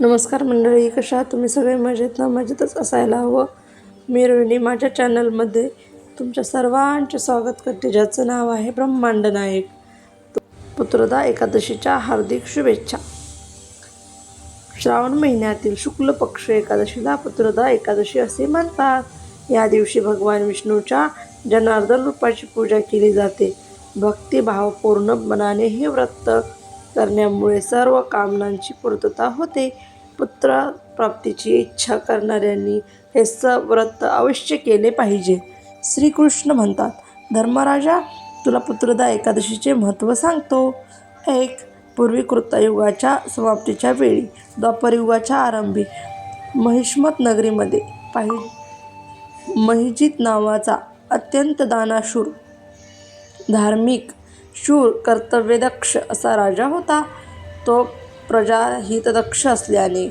नमस्कार मंडळी कशा तुम्ही सगळे मजेत ना? मजेतच असायला हवं. मी रोहिणी माझ्या चॅनलमध्ये तुमच्या सर्वांचे स्वागत करते ज्याचं नाव आहे ब्रह्मांड नायक. पुत्रदा एकादशीच्या हार्दिक शुभेच्छा. श्रावण महिन्यातील शुक्ल पक्ष एकादशीला पुत्रदा एकादशी असे म्हणतात. या दिवशी भगवान विष्णूच्या जनार्दन रूपाची पूजा केली जाते. भक्तिभावपूर्ण मनाने हे व्रत करण्यामुळे सर्व कामनांची पूर्तता होते. पुत्र प्राप्तीची इच्छा करणाऱ्यांनी हे स व्रत अवश्य केले पाहिजे. श्रीकृष्ण म्हणतात धर्मराजा तुला पुत्रदा एकादशीचे महत्त्व सांगतो. एक पूर्वी कृतयुगाच्या समाप्तीच्या वेळी द्वापरयुगाच्या आरंभी महिष्मत नगरीमध्ये पाहि महिजित नावाचा अत्यंत दानाशूर धार्मिक शूर कर्तव्यदक्ष असा राजा होता. तो प्रजाहितदक्ष असल्याने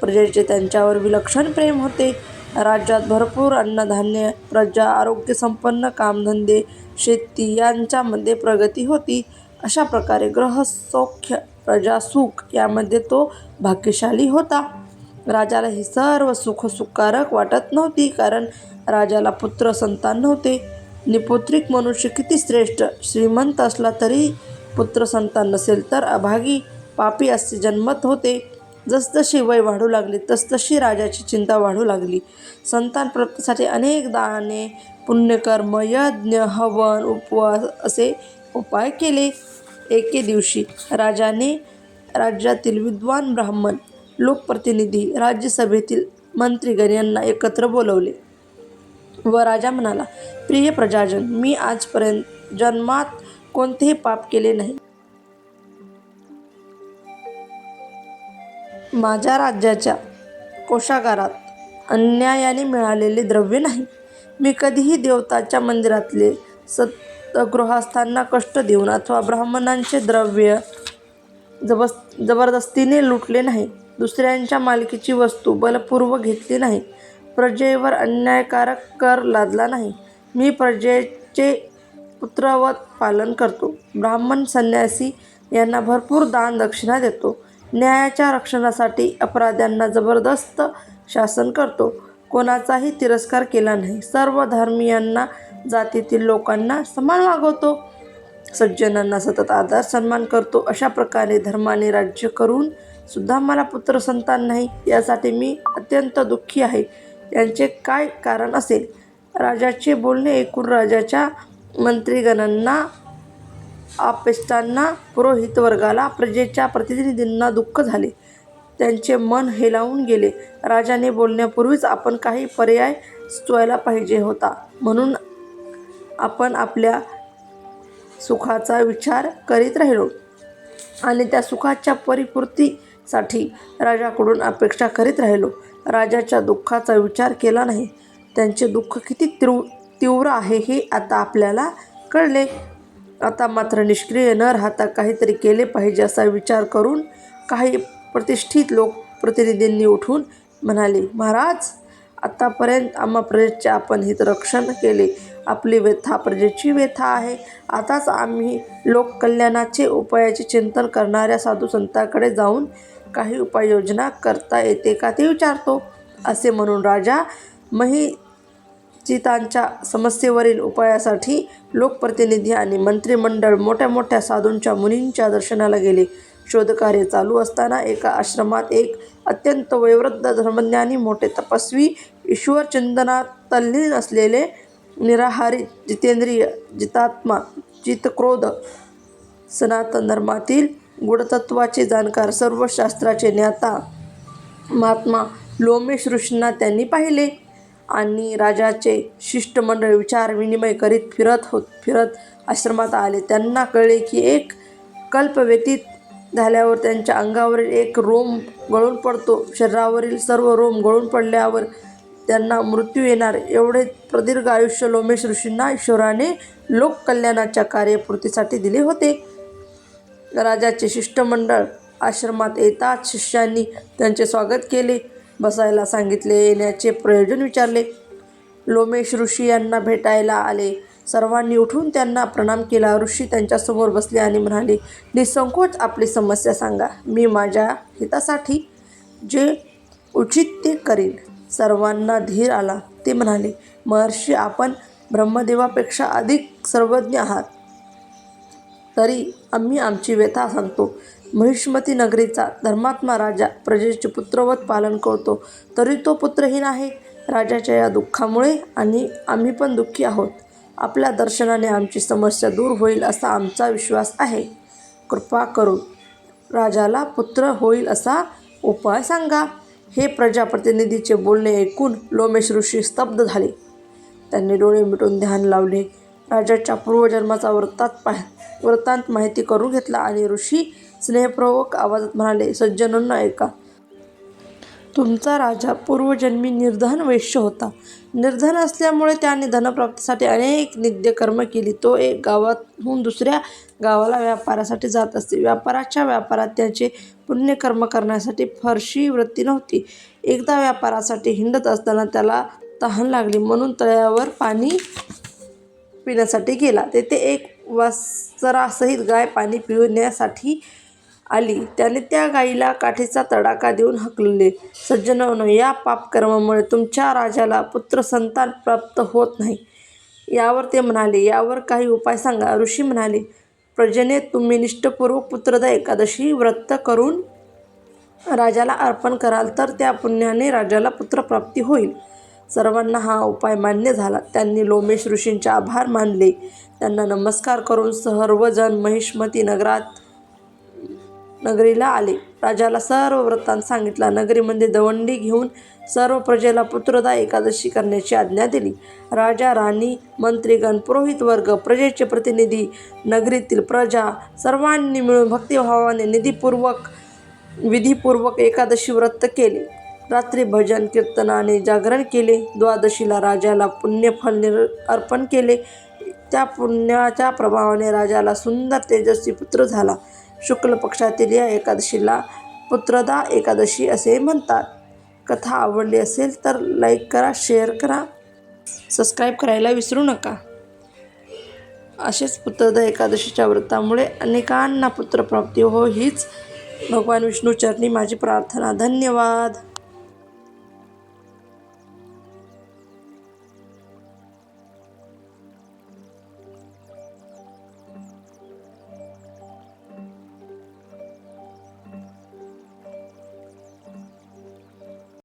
प्रजेचे त्यांच्यावर विलक्षण प्रेम होते. राज्यात भरपूर अन्नधान्य प्रजा आरोग्यसंपन्न कामधंदे शेती यांच्यामध्ये प्रगती होती. अशा प्रकारे ग्रहसौख्य प्रजासुख यामध्ये तो भाग्यशाली होता. राजाला ही सर्व सुखसुखकारक वाटत नव्हती कारण राजाला पुत्र संतान नव्हते. निपुत्रिक मनुष्य किती श्रेष्ठ श्रीमंत असला तरी पुत्र संतान नसेल तर अभागी पापी असे जन्मत होते. जसजशी वय वाढू लागली तसतशी राजाची चिंता वाढू लागली. संतान प्राप्तीसाठी अनेक दाने पुण्यकर्म यज्ञ हवन उपवास असे उपाय केले. एके दिवशी राजाने राज्यातील विद्वान ब्राह्मण लोकप्रतिनिधी राज्यसभेतील मंत्रीगण यांना एकत्र बोलवले. व राजा म्हणाला प्रिय प्रजाजन मी आजपर्यंत जन्मात कोणतेही पाप केले नाही. माझ्या राज्याच्या कोषागारात अन्यायाने मिळालेले द्रव्य नाही. मी कधीही देवताच्या मंदिरातले सतगृहस्थांना कष्ट देऊन अथवा ब्राह्मणांचे द्रव्य जबस जबरदस्तीने लुटले नाही. दुसऱ्यांच्या मालकीची वस्तू बलपूर्वक घेतली नाही. प्रजेवर अन्यायकारक कर लादला नाही. मी प्रजेचे पुत्रवत पालन करतो. ब्राह्मण संन्यासी यांना भरपूर दान दक्षिणा देतो. न्यायाच्या रक्षणासाठी अपराध्यांना जबरदस्त शासन करतो. कोणाचाही तिरस्कार केला नाही. सर्व धर्मीयांना जातीतील लोकांना समान वागवतो. सज्जनांना सतत आदर सन्मान करतो. अशा प्रकारे धर्माने राज्य करून सुद्धा मला पुत्र संतान नाही. यासाठी मी अत्यंत दुःखी आहे. यांचे काय कारण असेल? राजाचे बोलणे ऐकून राजाच्या मंत्रीगणांना आपेष्टांना पुरोहित वर्गाला प्रजेच्या प्रतिनिधींना दुःख झाले. त्यांचे मन हेलावून गेले. राजाने बोलण्यापूर्वीच आपण काही पर्याय सुचवायला पाहिजे होता. म्हणून आपण आपल्या सुखाचा विचार करीत राहिलो आणि त्या सुखाच्या परिपूर्तीसाठी राजाकडून अपेक्षा करीत राहिलो. राजाच्या दुःखाचा विचार केला नाही. त्यांचे दुःख किती तीव्र तीव्र आहे हे आता आपल्याला कळले. आता मात्र निष्क्रिय न राहता काहीतरी केले पाहिजे असा विचार करून काही प्रतिष्ठित लोकप्रतिनिधींनी उठून म्हणाले महाराज आतापर्यंत आम्हा प्रजेचे आपण हितरक्षण केले. आपली व्यथा प्रजेची व्यथा आहे. आताच आम्ही लोककल्याणाचे उपायाचे चिंतन करणाऱ्या साधू संतांकडे जाऊन काही उपाययोजना करता येते का ते विचारतो असे म्हणून राजा महिचितांच्या समस्येवरील उपायासाठी लोकप्रतिनिधी आणि मंत्रिमंडळ मोठ्या मोठ्या साधूंच्या मुनींच्या दर्शनाला गेले. शोधकार्य चालू असताना एका आश्रमात एक अत्यंत वयोवृद्ध धर्मज्ञानी मोठे तपस्वी ईश्वरचिंतनात तल्लीन असलेले निराहारी जितेंद्रिय जितात्मा जितक्रोध सनातन धर्मातील गूढतत्वाचे जाणकार सर्व शास्त्राचे ज्ञाता महात्मा लोमेश ऋषींना त्यांनी पाहिले आणि राजाचे शिष्टमंडळ विचार विनिमय करीत फिरत होत फिरत आश्रमात आले. त्यांना कळले की एक कल्प व्यतीत झाल्यावर त्यांच्या अंगावरील एक रोम गळून पडतो. शरीरावरील सर्व रोम गळून पडल्यावर त्यांना मृत्यू येणार. एवढे प्रदीर्घ आयुष्य लोमेश ऋषींना ईश्वराने लोककल्याणाच्या कार्यपूर्तीसाठी दिले होते. राजाचे शिष्टमंडळ आश्रमात येताच शिष्यांनी त्यांचे स्वागत केले बसायला सांगितले येण्याचे प्रयोजन विचारले. लोमेश ऋषी यांना भेटायला आले. सर्वांनी उठून त्यांना प्रणाम केला. ऋषी त्यांच्यासमोर बसले आणि म्हणाले निसंकोच आपली समस्या सांगा. मी माझ्या हितासाठी जे उचित ते करीन. सर्वांना धीर आला. ते म्हणाले महर्षी आपण ब्रह्मदेवापेक्षा अधिक सर्वज्ञ आहात. तरी आम्ही आमची व्यथा सांगतो. महिष्मती नगरीचा धर्मात्मा राजा प्रजेचे पुत्रवत पालन करतो. तरी तो पुत्रहीन आहे. राजाच्या या दुःखामुळे आणि आम्ही पण दुःखी आहोत. आपल्या दर्शनाने आमची समस्या दूर होईल असा आमचा विश्वास आहे. कृपा करून राजाला पुत्र होईल असा उपाय सांगा. हे प्रजाप्रतिनिधीचे बोलणे ऐकून लोमेश ऋषी स्तब्ध झाले. त्यांनी डोळे मिटून ध्यान लावले. राजाच्या पूर्वजन्माचा वृत्तात पाह वृत्तांत माहिती करून घेतला आणि ऋषी स्नेहपूर्वक आवाजात म्हणाले सज्जनांना ऐका. तुमचा राजा पूर्वजन्मी निर्धन वैश्य होता. निर्धन असल्यामुळे त्याने धनप्राप्तीसाठी अनेक नित्यकर्म केली. तो एक गावातून दुसऱ्या गावाला व्यापारासाठी जात असे व्यापाराच्या व्यापारात त्याचे पुण्यकर्म करण्यासाठी फारशी वृत्ती नव्हती. एकदा व्यापारासाठी हिंडत असताना त्याला तहान लागली. म्हणून तळ्यावर पाणी पिण्यासाठी गेला. तेथे एक वासरासहित गाय पाणी पिण्यासाठी आली. त्याने त्या गाईला काठीचा तडाखा देऊन हकलले. सज्जनांनो या पापकर्मामुळे तुमच्या राजाला पुत्र संतान प्राप्त होत नाही. यावर ते म्हणाले यावर काही उपाय सांगा. ऋषी म्हणाले प्रजेने तुम्ही निष्ठपूर्वक पुत्रदा एकादशी व्रत करून राजाला अर्पण कराल तर त्या पुण्याने राजाला पुत्रप्राप्ती होईल. सर्वांना हा उपाय मान्य झाला. त्यांनी लोमेश ऋषींचे आभार मानले. त्यांना नमस्कार करून सर्वजण महिष्मती नगरात नगरीला आले. राजाला सर्व वृत्तांत सांगितला. नगरीमध्ये दवंडी घेऊन सर्व प्रजेला पुत्रदा एकादशी करण्याची आज्ञा दिली. राजा राणी मंत्रीगण पुरोहित वर्ग प्रजेचे प्रतिनिधी नगरीतील प्रजा सर्वांनी मिळून भक्तिभावाने निधीपूर्वक विधीपूर्वक एकादशी व्रत केले. रात्री भजन कीर्तनाने जागरण केले. द्वादशीला राजाला पुण्यफल निर अर्पण केले. त्या पुण्याच्या प्रभावाने राजाला सुंदर तेजस्वी पुत्र झाला. शुक्ल पक्षातील या एकादशीला पुत्रदा एकादशी असे म्हणतात. कथा आवडली असेल तर लाईक करा शेअर करा. सबस्क्राईब करायला विसरू नका. असेच पुत्रदा एकादशीच्या व्रतामुळे अनेकांना पुत्रप्राप्ती हो हीच भगवान विष्णू चरणी माझी प्रार्थना. धन्यवाद.